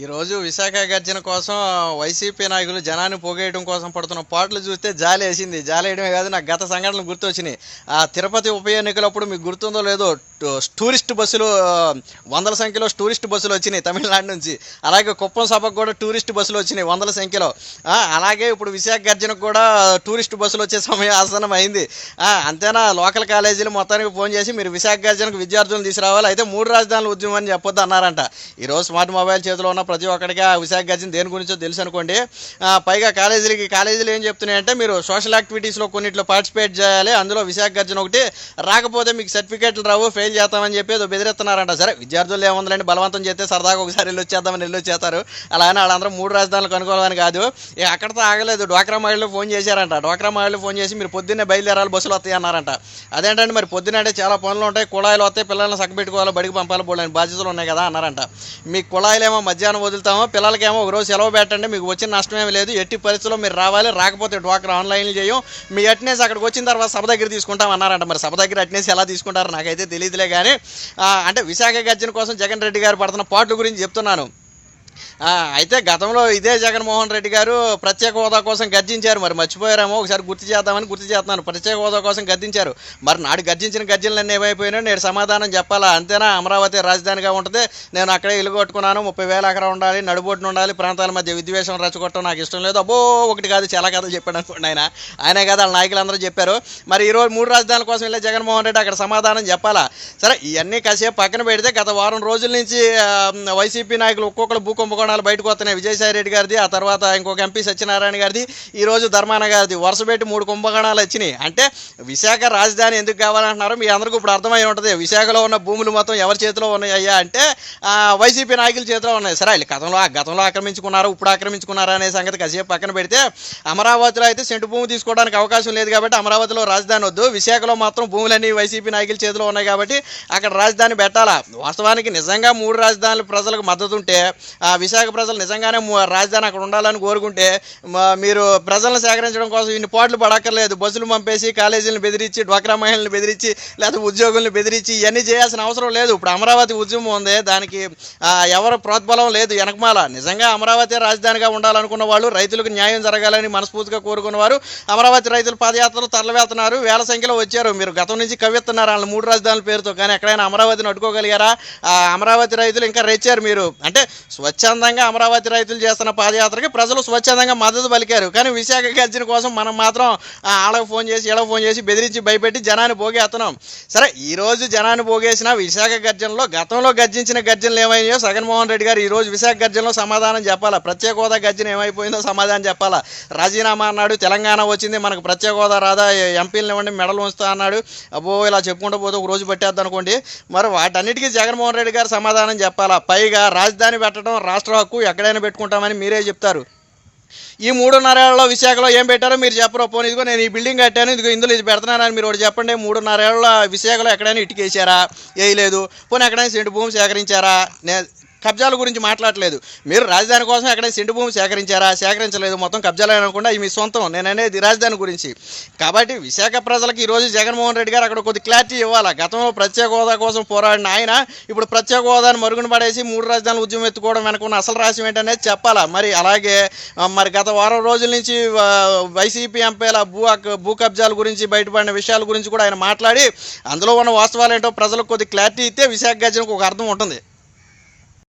ఈరోజు విశాఖ గర్జన కోసం వైసీపీ నాయకులు జనాన్ని పోగేయడం కోసం పడుతున్న పాటలు చూస్తే జాలి వేసింది. జాలి వేయడమే కాదు నాకు గత సంఘటనలు గుర్తొచ్చినాయి. ఆ తిరుపతి ఉప ఎన్నికలప్పుడు మీకు గుర్తుందో లేదో టూరిస్ట్ బస్సులు వందల సంఖ్యలో టూరిస్ట్ బస్సులు వచ్చినాయి తమిళనాడు నుంచి. అలాగే కుప్పం సభకు కూడా టూరిస్ట్ బస్సులు వచ్చినాయి వందల సంఖ్యలో. అలాగే ఇప్పుడు విశాఖ గర్జనకు కూడా టూరిస్ట్ బస్సులు వచ్చే సమయం ఆసనం అయింది. అంతేనా? లోకల్ కాలేజీలు మొత్తానికి ఫోన్ చేసి మీరు విశాఖ గర్జనకు విద్యార్థులను తీసుకురావాలి. అయితే మూడు రాజధానుల ఉద్యమం అని చెప్పొద్దు అన్నారంట. ఈరోజు స్మార్ట్ మొబైల్ చేతిలో ఉన్న ప్రతి ఒక్కడికి ఆ విశాఖ గర్జన దేని గురించో తెలుసు అనుకోండి. పైగా కాలేజీలకి కాలేజీలు ఏం చెప్తున్నాయంటే మీరు సోషల్ యాక్టివిటీస్లో కొన్నిట్లో పార్టిసిపేట్ చేయాలి అందులో విశాఖ గర్జన ఒకటి రాకపోతే మీకు సర్టిఫికేట్లు రావు ఫెయిల్ చేస్తామని చెప్పి ఏదో బెదిరిస్తున్నారంట. సరే విద్యార్థులు ఏముందండి బలవంతం చేస్తే సరదాగా ఒకసారి వెళ్ళి వచ్చేద్దామని వెళ్ళి వచ్చేస్తారు. అలానే వాళ్ళందరూ మూడు రాజధానులు కనుక్కోవాలని కాదు. ఇక అక్కడితో ఆగలేదు డ్వాక్రా మహిళలు ఫోన్ చేశారంట. డ్వాక్రా మహిళలు ఫోన్ చేసి మీరు పొద్దున్నే బయలుదేరాలి బస్సులు వస్తాయి అన్నారంట. అదేంటంటే మరి పొద్దున అంటే చాలా పనులు ఉంటాయి కుళాయిలు వస్తాయి పిల్లల్ని సగబెట్టుకోవాలి బడికి పంపాలి పోలేని బాధ్యతలు ఉన్నాయి కదా అన్నారంట. మీ కుళాయిలేమో మధ్యాహ్నం వదులుతామో పిల్లలకేమో ఒక రోజు సెలవు పెట్టండి మీకు వచ్చిన నష్టం లేదు. ఎట్టి పరిస్థితుల్లో మీరు రావాలి రాకపోతే డ్వాక్రా ఆన్లైన్లు చేయం. మీ అటెండెన్స్ అక్కడికి వచ్చిన తర్వాత సభ దగ్గర తీసుకుంటాం అన్నారంట. మరి సభ దగ్గర అటెండెన్స్ ఎలా తీసుకుంటారో నాకైతే తెలియదులే కానీ అంటే విశాఖ గర్జన కోసం జగన్ రెడ్డి గారు పడుతున్న పాటల గురించి చెప్తున్నాను. అయితే గతంలో ఇదే జగన్మోహన్ రెడ్డి గారు ప్రత్యేక హోదా కోసం గర్జించారు. మరి మర్చిపోయారేమో? ఒకసారి గుర్తు చేద్దామని గుర్తు చేస్తున్నాను. ప్రత్యేక హోదా కోసం గర్జించారు. మరి నాడు గర్జించిన గర్జనలన్నీ ఏమైపోయినా నేను సమాధానం చెప్పాలా? అంతేనా? అమరావతి రాజధానిగా ఉంటుంది. నేను అక్కడే ఇల్లు కొట్టుకున్నాను. ముప్పై వేల ఎకరా ఉండాలి నడుబొట్టున ఉండాలి ప్రాంతాల మధ్య విద్వేషం రచ్చగొట్టడం నాకు ఇష్టం లేదు. అబ్బో ఒకటి కాదు చాలా కథలు చెప్పాడు అనుకోండి ఆయన. ఆయనే కదా వాళ్ళ నాయకులందరూ చెప్పారు. మరి ఈరోజు మూడు రాజధానుల కోసం వెళ్ళే జగన్మోహన్ రెడ్డి అక్కడ సమాధానం చెప్పాలా? సరే ఇవన్నీ కాసేపు పక్కన పెడితే గత వారం రోజుల నుంచి వైసీపీ నాయకులు ఒక్కొక్కరు బుక్ కుంభకోణాలు బయటకు వస్తున్నాయి. విజయసాయి రెడ్డి గారిది ఆ తర్వాత ఇంకొక ఎంపీ సత్యనారాయణ గారిది ఈ రోజు ధర్మాన గారిది. వరుస పెట్టి మూడు కుంభకోణాలు వచ్చినాయి. అంటే విశాఖ రాజధాని ఎందుకు కావాలంటున్నారు మీ అందరికీ ఇప్పుడు అర్థమై ఉంటుంది. విశాఖలో ఉన్న భూములు మొత్తం ఎవరి చేతిలో ఉన్నాయి అంటే వైసీపీ నాయకుల చేతిలో ఉన్నాయి. సరే వీళ్ళు గతంలో గతంలో ఆక్రమించుకున్నారు ఇప్పుడు ఆక్రమించుకున్నారా అనే సంగతి కాసేపు పక్కన పెడితే అమరావతిలో అయితే సెంటు భూమి తీసుకోవడానికి అవకాశం లేదు కాబట్టి అమరావతిలో రాజధాని వద్దు. విశాఖలో మాత్రం భూములన్నీ వైసీపీ నాయకుల చేతిలో ఉన్నాయి కాబట్టి అక్కడ రాజధాని పెట్టాలా? వాస్తవానికి నిజంగా మూడు రాజధానులు ప్రజలకు మద్దతు ఉంటే విశాఖ ప్రజలు నిజంగానే రాజధాని అక్కడ ఉండాలని కోరుకుంటే మీరు ప్రజలను సేకరించడం కోసం ఇన్ని పాటలు పడక్కర్లేదు. బస్సులు పంపేసి కాలేజీలను బెదిరించి డ్వాక్రా మహిళలను బెదిరించి లేకపోతే ఉద్యోగులను బెదిరించి ఇవన్నీ చేయాల్సిన అవసరం లేదు. ఇప్పుడు అమరావతి ఉద్యమం ఉంది. దానికి ఎవరు ప్రోత్బలం లేదు. వెనకమాల నిజంగా అమరావతి రాజధానిగా ఉండాలనుకున్న వాళ్ళు రైతులకు న్యాయం జరగాలని మనస్ఫూర్తిగా కోరుకున్నవారు. అమరావతి రైతులు పాదయాత్రలు తరలివేస్తున్నారు. వేల సంఖ్యలో వచ్చారు. మీరు గతం నుంచి కవ్వెత్తున్నారు. వాళ్ళ మూడు రాజధానుల పేరుతో. కానీ ఎక్కడైనా అమరావతిని అడ్డుకోగలిగారా? అమరావతి రైతులు ఇంకా రెచ్చారు మీరు. అంటే స్వచ్ఛందంగా అమరావతి రైతులు చేస్తున్న పాదయాత్రకి ప్రజలు స్వచ్ఛందంగా మద్దతు పలికారు. కానీ విశాఖ గర్జన కోసం మనం మాత్రం ఆ, ఫోన్ చేసి ఇలా ఫోన్ చేసి బెదిరించి భయపెట్టి జనాన్ని పోగేస్తున్నాం సరే ఈరోజు జనాన్ని పోగేసిన విశాఖ గర్జనలో గతంలో గర్జించిన గర్జనలు ఏమైనాయో జగన్మోహన్ రెడ్డి గారు ఈరోజు విశాఖ గర్జనలో సమాధానం చెప్పాలా? ప్రత్యేక హోదా గర్జన ఏమైపోయిందో సమాధానం చెప్పాలా? రాజీనామా అన్నాడు తెలంగాణ వచ్చింది మనకు ప్రత్యేక హోదా రాదా? ఎంపీలను ఇవ్వండి మెడలు ఉంచుతా అన్నాడు. అబ్బో ఇలా చెప్పుకుంటూ పోతే ఒక రోజు పట్టేద్దాం అనుకోండి మరి వాటన్నిటికీ జగన్మోహన్ రెడ్డి గారు సమాధానం చెప్పాలా? పైగా రాజధాని పెట్టడం రాష్ట్ర హక్కు ఎక్కడైనా పెట్టుకుంటామని మీరే చెప్తారు. ఈ మూడున్నరేళ్ళలో విశాఖలో ఏం పెట్టారో మీరు చెప్పరు? పోనీ ఇదిగో నేను ఈ బిల్డింగ్ కట్టాను ఇదిగో ఇందులో ఇది పెడుతున్నానని మీరు ఒకటి చెప్పండి. మూడున్నరేళ్ళ విశాఖలో ఎక్కడైనా ఇటుకేసారా? వేయలేదు పోనీ ఎక్కడైనా సెంటు భూమి సేకరించారా? నే కబ్జాల గురించి మాట్లాడలేదు. మీరు రాజధాని కోసం ఎక్కడైనా సెంటు భూమి సేకరించారా? సేకరించలేదు. మొత్తం కబ్జాలు అనకుండా ఇది మీ సొంతం. నేను అనేది రాజధాని గురించి. కాబట్టి విశాఖ ప్రజలకు ఈరోజు జగన్మోహన్ రెడ్డి గారు అక్కడ కొద్ది క్లారిటీ ఇవ్వాలా? గతంలో ప్రత్యేక హోదా కోసం పోరాడిన ఆయన ఇప్పుడు ప్రత్యేక హోదాను మరుగున పడేసి మూడు రాజధానులు ఉద్యమం ఎత్తుకోవడం వెనుకున్న అసలు రాష్ట్రం ఏంటనేది చెప్పాలా? మరి అలాగే మరి గత వారం రోజుల నుంచి వైసీపీ ఎంపీల భూ భూ కబ్జాల గురించి బయటపడిన విషయాల గురించి కూడా ఆయన మాట్లాడి అందులో ఉన్న వాస్తవాలు ఏంటో ప్రజలకు కొద్ది క్లారిటీ ఇస్తే విశాఖ గర్జనకు ఒక అర్థం ఉంటుంది.